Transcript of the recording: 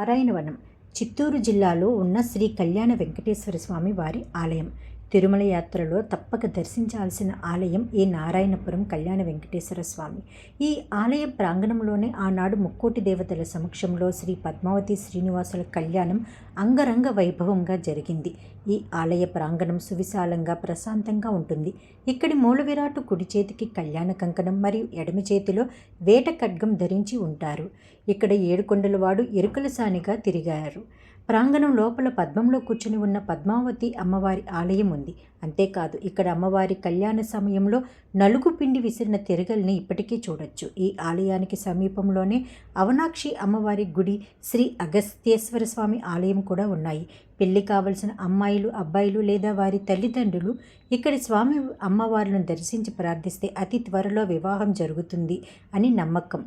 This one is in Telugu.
నారాయణవనం చిత్తూరు జిల్లాలో ఉన్న శ్రీ కళ్యాణ వెంకటేశ్వర స్వామి వారి ఆలయం. తిరుమల యాత్రలో తప్పక దర్శించాల్సిన ఆలయం ఈ నారాయణపురం కళ్యాణ వెంకటేశ్వర స్వామి. ఈ ఆలయ ప్రాంగణంలోనే ఆనాడు ముక్కోటి దేవతల సమక్షంలో శ్రీ పద్మావతి శ్రీనివాసుల కళ్యాణం అంగరంగ వైభవంగా జరిగింది. ఈ ఆలయ ప్రాంగణం సువిశాలంగా ప్రశాంతంగా ఉంటుంది. ఇక్కడి మూల విరాటు కుడి చేతికి కళ్యాణ కంకణం మరియు ఎడమ చేతిలో వేట ఖడ్గం ధరించి ఉంటారు. ఇక్కడ ఏడుకొండల వాడు ఎరుకల సానిగా తిరిగారు. ప్రాంగణం లోపల పద్మంలో కూర్చుని ఉన్న పద్మావతి అమ్మవారి ఆలయం ఉంది. అంతేకాదు ఇక్కడ అమ్మవారి కళ్యాణ సమయంలో నలుగు పిండి విసిరిన తిరగల్ని ఇప్పటికీ చూడొచ్చు. ఈ ఆలయానికి సమీపంలోనే అవనాక్షి అమ్మవారి గుడి శ్రీ అగస్త్యేశ్వర స్వామి ఆలయం కూడా ఉన్నాయి. పెళ్ళి కావలసిన అమ్మాయిలు అబ్బాయిలు లేదా వారి తల్లిదండ్రులు ఇక్కడి స్వామి అమ్మవార్లను దర్శించి ప్రార్థిస్తే అతి త్వరలో వివాహం జరుగుతుంది అని నమ్మకం.